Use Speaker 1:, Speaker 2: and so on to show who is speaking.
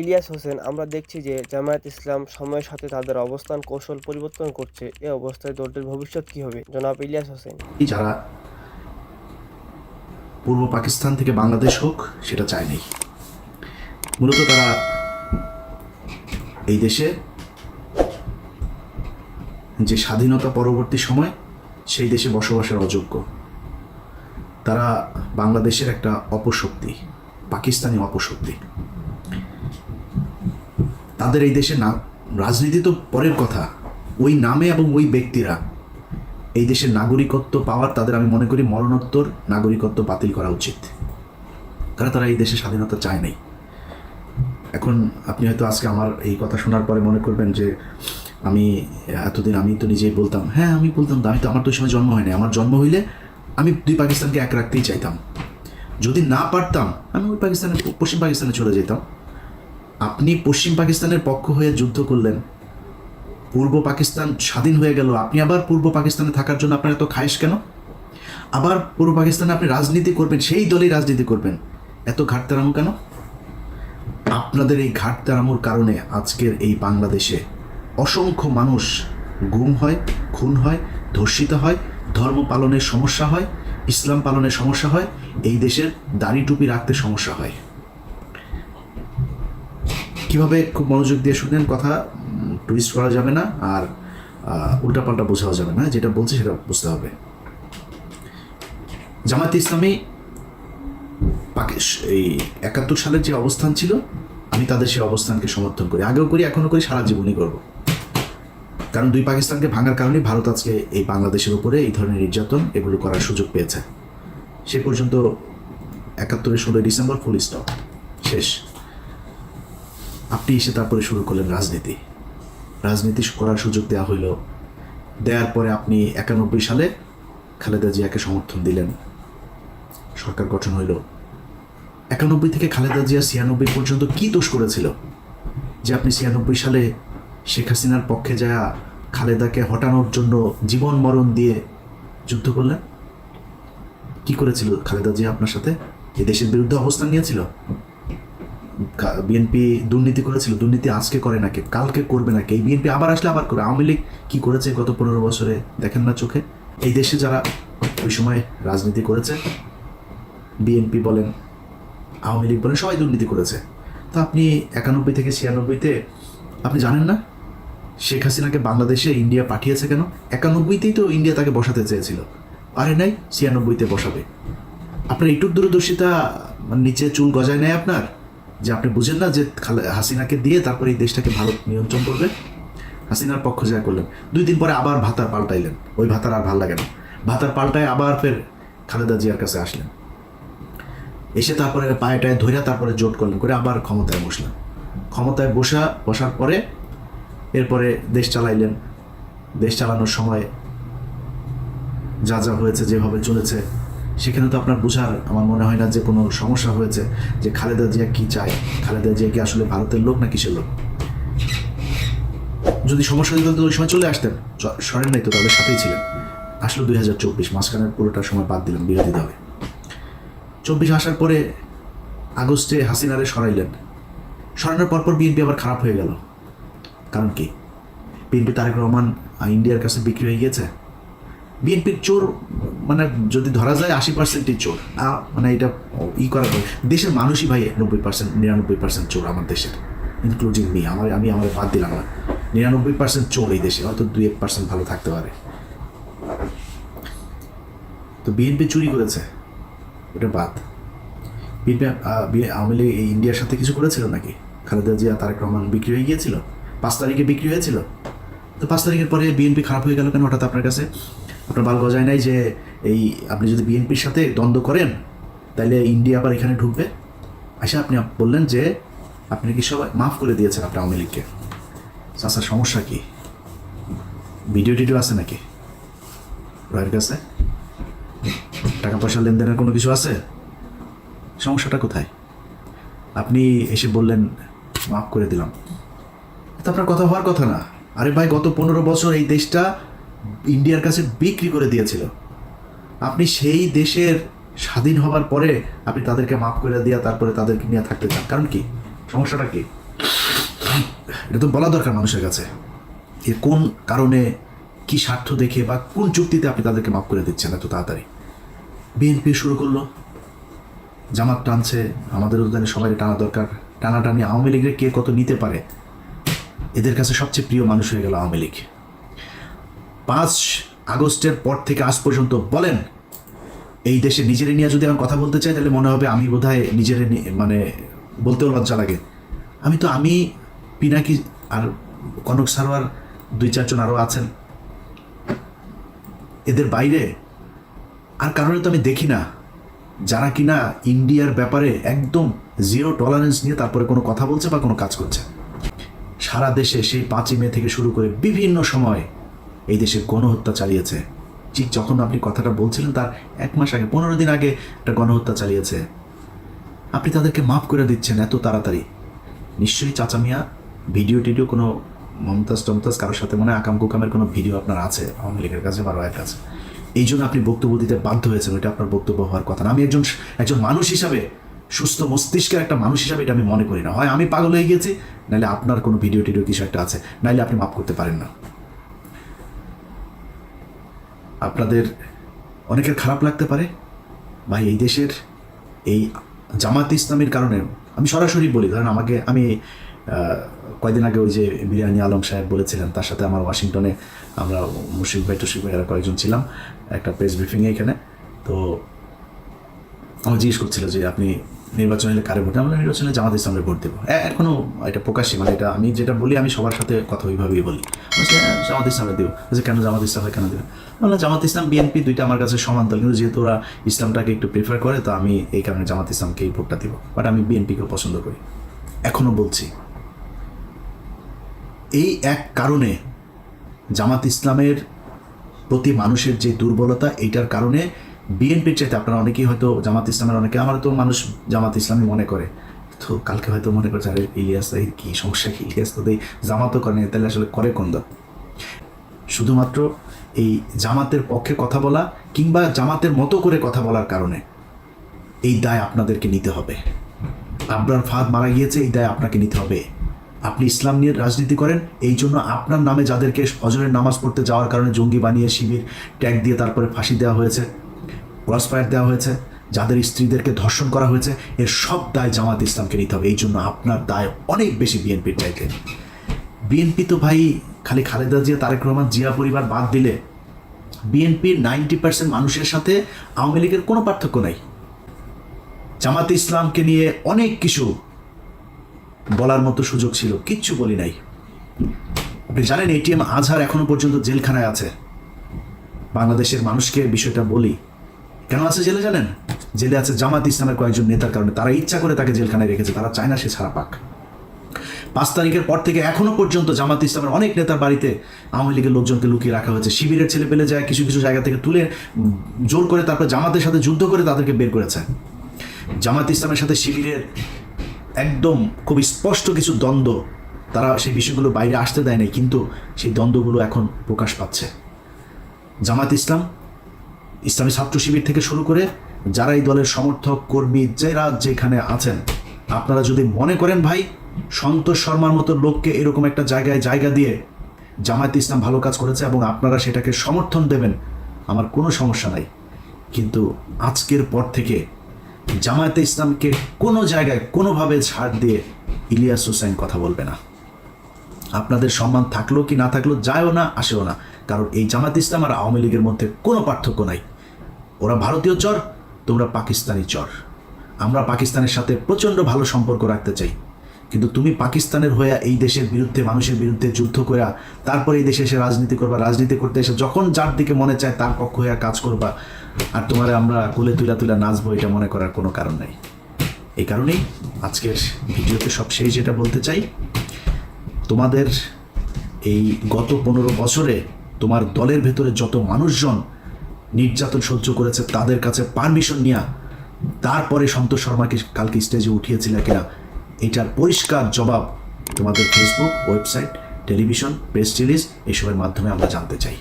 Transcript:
Speaker 1: ইলিয়াস হোসেন, আমরা দেখছি যে জামায়াত ইসলাম সময়ের সাথে তাদের অবস্থান, কৌশল পরিবর্তন করছে। এ অবস্থায় দলটির ভবিষ্যৎ কি হবে? জনাব ইলিয়াস হোসেন।
Speaker 2: যারা পূর্ব পাকিস্তান থেকে বাংলাদেশ হোক, সেটা চায়নি মূলত তারা এই দেশে যে স্বাধীনতা পরবর্তী সময়, সেই দেশে বসবাসের অযোগ্য। তারা বাংলাদেশের একটা অপশক্তি, পাকিস্তানি অপশক্তি। তাদের এই দেশে না রাজনীতি তো পরের কথা। ওই নামে এবং ওই ব্যক্তিরা। এই দেশের নাগরিকত্ব পাওয়ার তাদের আমি মনে করি মরণোত্তর নাগরিকত্ব বাতিল করা উচিত। কারণ তারা এই দেশে স্বাধীনতা চায় নাই। এখন আপনি হয়তো আজকে আমার এই কথা শোনার পরে মনে করবেন যে, আমি এতদিন আমি তো নিজেই বলতাম হ্যাঁ আমি বলতাম, আমি তো, আমার তো সময় জন্ম হয়নি। আমার জন্ম হইলে আমি দুই পাকিস্তানকে এক রাখতেই চাইতাম। যদি না পারতাম, আমি ওই পাকিস্তানে পশ্চিম পাকিস্তানে চলে যেতাম। আপনি পশ্চিম পাকিস্তানের পক্ষ হয়ে যুদ্ধ করলেন, পূর্ব পাকিস্তান স্বাধীন হয়ে গেল, আপনি আবার পূর্ব পাকিস্তানে থাকার জন্য আপনার এত খায়েশ কেন? আবার পূর্ব পাকিস্তানে আপনি রাজনীতি করবেন, সেই দলেই রাজনীতি করবেন, এত ঘাটতারামু কেন? আপনাদের এই ঘাটতারামুর কারণে আজকের এই বাংলাদেশে অসংখ্য মানুষ গুম হয়, খুন হয়, ধর্ষিত হয়, ধর্ম পালনের সমস্যা হয়, ইসলাম পালনের সমস্যা হয়, এই দেশের দাড়ি টুপি রাখতে সমস্যা হয়। কীভাবে খুব মনোযোগ দিয়ে শুনেন কথা টুইস্ট করা যাবে না আর উল্টাপাল্টা বোঝাও যাবে না, যেটা বলছি সেটা বুঝতে হবে। জামাত ইসলামী এই একাত্তর সালের যে অবস্থান ছিল, আমি তাদের সেই অবস্থানকে সমর্থন করি। আগেও করি, এখনও করি, সারা জীবনই করব। কারণ দুই পাকিস্তানকে ভাঙার কারণে ভারত আজকে এই বাংলাদেশের উপরে এই ধরনের নির্যাতন এগুলো করার সুযোগ পেয়েছে। সে পর্যন্ত একাত্তরের ষোলোই ডিসেম্বর ফুল স্টপ শেষ। আপনি এসে তারপরে শুরু করলেন রাজনীতি। রাজনীতি করার সুযোগ দেওয়া হইল। দেওয়ার পরে আপনি একানব্বই সালে খালেদা জিয়াকে সমর্থন দিলেন। সরকার গঠন হইল। একানব্বই থেকে খালেদা জিয়া ছিয়ানব্বই পর্যন্ত কি দোষ করেছিল? যে আপনি ছিয়ানব্বই সালে শেখ হাসিনার পক্ষে যা খালেদাকে হটানোর জন্য জীবন মরণ দিয়ে যুদ্ধ করলেন? কি করেছিল খালেদা জিয়া আপনার সাথে? এ দেশের বিরুদ্ধে অবস্থান নিয়েছিল? বিএনপি দুর্নীতি করেছিল, দুর্নীতি আজকে করে নাকি, কালকে করবে নাকি, এই বিএনপি আবার আসলে আবার করে আওয়ামী লীগ কি করেছে গত পনেরো বছরে, দেখেন না চোখে? এই দেশে যারা ওই সময় রাজনীতি করেছে বিএনপি বলেন, আওয়ামী লীগ বলেন, সবাই দুর্নীতি করেছে। তো আপনি একানব্বই থেকে ছিয়ানব্বইতে আপনি জানেন না? শেখ হাসিনাকে বাংলাদেশে ইন্ডিয়া পাঠিয়েছে কেন? একানব্বইতেই তো ইন্ডিয়া তাকে বসাতে চেয়েছিল। পারে নাই ছিয়ানব্বইতে বসাবে। আপনার এইটুক দূরদর্শিতা মানে নিচে চুল গজায় নেয় আপনার? যে আপনি বুঝেন না যে হাসিনাকে দিয়ে তারপরে এই দেশটাকে ভারত নিয়ন্ত্রণ করবে? হাসিনার পক্ষ যা করলেন। দুই দিন পরে আবার ভাতার পাল্টাইলেন। ওই ভাতার আর ভালো লাগে না। ভাতার পাল্টায় আবার ফের খালেদা জিয়ার কাছে আসলেন। এসে তারপরে পায়ে টায়ে ধরে তারপরে জোট করলেন, করে আবার ক্ষমতায় বসলেন। ক্ষমতায় বসা, বসার পরে এরপরে দেশ চালাইলেন। দেশ চালানোর সময় যা যা হয়েছে, যেভাবে চলেছে সেখানে তো আপনার বোঝার আমার মনে হয় না যে কোনো সমস্যা হয়েছে যে খালেদা জিয়া কি চায়? খালেদা জিয়া কি আসলে ভারতের লোক না কিসের লোক? যদি সমস্যা হতো ওই সময় চলে আসতেন। সরেন নাই তো তাদের সাথেই ছিলেন। আসলে দুই হাজার চব্বিশ, মাঝখানের পুরোটা সময় বাদ দিলাম, বিরোধী দলে। চব্বিশ আসার পরে আগস্টে হাসিনারে সরাইলেন। সরানোর পরপর বিএনপি আবার খারাপ হয়ে গেল। কারণ কি? বিএনপি তারেক রহমান ইন্ডিয়ার কাছে বিক্রি হয়ে গিয়েছে। বিএনপির চোর মানে যদি ধরা যায় আশি পার্সেন্টই চোর। মানে এটা ই করা যায়। দেশের মানুষই ভাই নব্বই পার্সেন্ট নিরানব্বই পার্সেন্ট চোর আমার দেশের ইনক্লুডিং মি আমার, আমি আমার বাদ দিলাম না। নিরানব্বই পার্সেন্ট চোর এই দেশে, হয়তো দুই এক পার্সেন্ট ভালো থাকতে পারে। তো বিএনপি চুরি করেছে, ওটা বাদ। বিএনপি আওয়ামী লীগ ইন্ডিয়ার সাথে কিছু করেছিল নাকি? খালেদা জিয়া, তারেক রহমান বিক্রি হয়ে গিয়েছিল? পাঁচ তারিখে বিক্রি হয়েছিল? তো পাঁচ তারিখের পরে বিএনপি খারাপ হয়ে গেল কেন হঠাৎ আপনার কাছে? আপনার বাল গজায় নাই যে এই আপনি যদি বিএনপির সাথে দ্বন্দ্ব করেন তাহলে ইন্ডিয়া আবার এখানে ঢুকবে? আচ্ছা আপনি বললেন যে আপনি কি সবাই মাফ করে দিয়েছেন আপনার আওয়ামী লীগকে। চাষার সমস্যা কি? ভিডিও টিডিও আছে নাকি? রয়ের কাছে? টাকা পয়সা লেনদেনের কোনো কিছু আছে? সমস্যাটা কোথায়? আপনি এসে বললেন, মাফ করে দিলাম। তো আপনার কথা হওয়ার কথা না। আরে ভাই, গত পনেরো বছর এই দেশটা ইন্ডিয়ার কাছে বিক্রি করে দিয়েছিল। আপনি সেই দেশের স্বাধীন হবার পরে আপনি তাদেরকে মাফ করে দিয়া তারপরে তাদেরকে নিয়ে থাকতে চান। কারণ কি? সমস্যাটা কি? এটা তো বলা দরকার মানুষের কাছে এ কোন কারণে কি স্বার্থ দেখে বা কোন চুক্তিতে আপনি তাদেরকে মাফ করে দিচ্ছেন এত তাড়াতাড়ি? বিএনপি শুরু করল। জামাত টানছে, আমাদের উদ্যানে সবাই টানা দরকার। টানাটানি আওয়ামী লীগের কে কত নিতে পারে? এদের কাছে সবচেয়ে প্রিয় মানুষ হয়ে গেল আওয়ামী লীগ। পাঁচ আগস্টের পর থেকে আজ পর্যন্ত বলেন, এই দেশে নিজের নিয়ে যদি আমি কথা বলতে চাই, তাহলে মনে হবে আমি বোধহয় নিজের মানে বলতেও লজ্জা লাগে। আমি তো, আমি পিনাকি আর কনক সারোয়ার দুই চারজন আরও আছেন। এদের বাইরে আর কারণে তো আমি দেখি না। যারা কিনা ইন্ডিয়ার ব্যাপারে একদম জিরো টলারেন্স নিয়ে তারপরে কোনো কথা বলছে বা কোনো কাজ করছে। সারা দেশে সেই পাঁচই মে থেকে শুরু করে বিভিন্ন সময় এই দেশে গণহত্যা চালিয়েছে। ঠিক যখন আপনি কথাটা বলছিলেন তার এক মাস আগে, পনেরো দিন আগে একটা গণহত্যা চালিয়েছে। আপনি তাদেরকে মাফ করে দিচ্ছেন এত তাড়াতাড়ি। নিশ্চয়ই চাচা মিয়া, ভিডিও টিডিও কোনো মমতাজ টমতাজ কারোর সাথে মনে হয় আকাম কুকামের কোনো ভিডিও আপনার আছে, আওয়ামী লীগের কাছে বা রয়ের কাছে। এই জন্য আপনি বক্তব্য দিতে বাধ্য হয়েছেন, ওইটা আপনার বক্তব্য হওয়ার কথা না। আমি একজন একজন মানুষ হিসাবে, সুস্থ মস্তিষ্কের একটা মানুষ হিসাবে এটা আমি মনে করি না। হয় আমি পাগল হয়ে গেছি নাহলে আপনার কোনো ভিডিও টিডিও কিছু একটা আছে, নাহলে আপনি মাফ করতে পারেন না। আপনাদের অনেকের খারাপ লাগতে পারে ভাই এই দেশের এই জামাত ইসলামের কারণে আমি সরাসরি বলি ধরেন আমাকে আমি আহ, কয়দিন আগে ওই যে বিরিয়ানি আলম সাহেব বলেছিলেন তার সাথে আমার ওয়াশিংটনে আমরা মুশিক ভাই টুশিক ভাই এরা কয়েকজন ছিলাম একটা প্রেস ব্রিফিংয়ে এখানে। তো আমার জিজ্ঞেস করছিল যে আপনি নির্বাচনে এলে কারে ভোট? আমরা নির্বাচনে জামাত ইসলামের ভোট দেবো। এ- এখনও এটা প্রকাশ্যে মানে এটা আমি যেটা বলি আমি সবার সাথে কথা ওইভাবেই বলি। হ্যাঁ, জামাত ইসলামের দেবো। কেন জামাত ইসলামে কেন দেবে? বললাম জামাত ইসলাম বিএনপি দুইটা আমার কাছে সমান দল কিন্তু যেহেতু ওরা ইসলামটাকে একটু প্রিফার করে তো আমি এই কারণে জামাত ইসলামকে এই ভোটটা দিব। বাট আমি বিএনপিকেও পছন্দ করি। এখনও বলছি এই এক কারণে জামাত ইসলামের প্রতি মানুষের যে দুর্বলতা এইটার কারণে বিএনপির চাইতে আপনারা অনেকেই হয়তো জামাত ইসলামের অনেকে আমার তো মানুষ জামাত ইসলামই মনে করে। তো কালকে হয়তো মনে করছে আরে ইলিয়াস এই কী সমস্যা কি? ইলিয়াস তো এই জামাতও করে না, তাহলে আসলে করে কোন দল? শুধুমাত্র এই জামাতের পক্ষে কথা বলা কিংবা জামাতের মতো করে কথা বলার কারণে এই দায় আপনাদেরকে নিতে হবে। আবরার ফাঁদ মারা গিয়েছে এই দায় আপনাকে নিতে হবে। আপনি ইসলাম নিয়ে রাজনীতি করেন এই জন্য আপনার নামে যাদেরকে হজরের নামাজ পড়তে যাওয়ার কারণে জঙ্গি বানিয়ে শিবির ট্যাগ দিয়ে তারপরে ফাঁসি দেওয়া হয়েছে। ক্রস ফায়ার দেওয়া হয়েছে, যাদের স্ত্রীদেরকে ধর্ষণ করা হয়েছে, এর সব দায় জামাত ইসলামকে নিতে হবে। এই জন্য আপনার দায় অনেক বেশি বিএনপির চাইতে। বিএনপি তো ভাই, খালি খালেদা জিয়া, তারেক রহমান, জিয়া পরিবার বাদ দিলে বিএনপির নাইনটি পার্সেন্ট মানুষের সাথে আওয়ামী লীগের কোনো পার্থক্য নাই। জামাতে ইসলামকে নিয়ে অনেক কিছু বলার মতো সুযোগ ছিল, কিচ্ছু বলি নাই। আপনি জানেন এটিএম আজহার এখনও পর্যন্ত জেলখানায় আছে। বাংলাদেশের মানুষকে বিষয়টা বলি। কেন আছে জেলে জানেন? জেলে আছে জামাত ইসলামের কয়েকজন নেতার কারণে তারা ইচ্ছা করে তাকে জেলখানায় রেখেছে, তারা চায় না সে ছাড়া পাক। পাঁচ তারিখের পর থেকে এখনও পর্যন্ত জামাত ইসলামের অনেক নেতার বাড়িতে আওয়ামী লীগের লোকজনকে লুকিয়ে রাখা হয়েছে। শিবিরের ছেলে পেলে যায়, কিছু কিছু জায়গা থেকে তুলে জোর করে তারপর জামাতের সাথে যুদ্ধ করে তাদেরকে বের করেছে। জামাত ইসলামের সাথে শিবিরের একদম খুব স্পষ্ট কিছু দ্বন্দ্ব, তারা সেই বিষয়গুলো বাইরে আসতে দেয় নাই, কিন্তু সেই দ্বন্দ্বগুলো এখন প্রকাশ পাচ্ছে। জামাত ইসলাম ইসলামী ছাত্র শিবির থেকে শুরু করে যারা এই দলের সমর্থক, কর্মী যারা যেখানে আছেন, আপনারা যদি মনে করেন ভাই, সন্তোষ শর্মার মতো লোককে এরকম একটা জায়গায় জায়গা দিয়ে জামায়াত ইসলাম ভালো কাজ করেছে এবং আপনারা সেটাকে সমর্থন দেবেন, আমার কোনো সমস্যা নাই। কিন্তু আজকের পর থেকে জামায়াতে ইসলামকে কোনো জায়গায় কোনোভাবে ছাড় দিয়ে ইলিয়াস হোসেন কথা বলবে না। আপনাদের সম্মান থাকল কি না থাকল যায়ও না, আসেও না, কারণ এই জামাত ইসলাম আর আওয়ামী লীগের মধ্যে কোনো পার্থক্য নাই। ওরা ভারতীয় চর, তোমরা পাকিস্তানি চর। আমরা পাকিস্তানের সাথে প্রচণ্ড ভালো সম্পর্ক রাখতে চাই। কিন্তু তুমি পাকিস্তানের হয়ে এই দেশের বিরুদ্ধে, মানুষের বিরুদ্ধে যুদ্ধ করে তারপরে এই দেশে এসে রাজনীতি করবা, রাজনীতি করতে এসে যখন যার দিকে মনে চায় তার পক্ষ হয়ে কাজ করবা, আর তোমারে আমরা কোলে তুলা তুলা নাচবো এটা মনে করার কোনো কারণ নেই। এই কারণেই আজকের ভিডিওতে সব সেই যেটা বলতে চাই, তোমাদের এই গত পনেরো বছরে তোমার দলের ভেতরে যত মানুষজন নির্যাতন সহ্য করেছে, তাদের কাছে পারমিশন নেওয়া তারপরে সন্তোষ শর্মাকে কালকে স্টেজে উঠিয়েছিল কিনা, এটার পরিষ্কার জবাব তোমাদের Facebook website television press release এসবের মাধ্যমে আমরা জানতে চাই।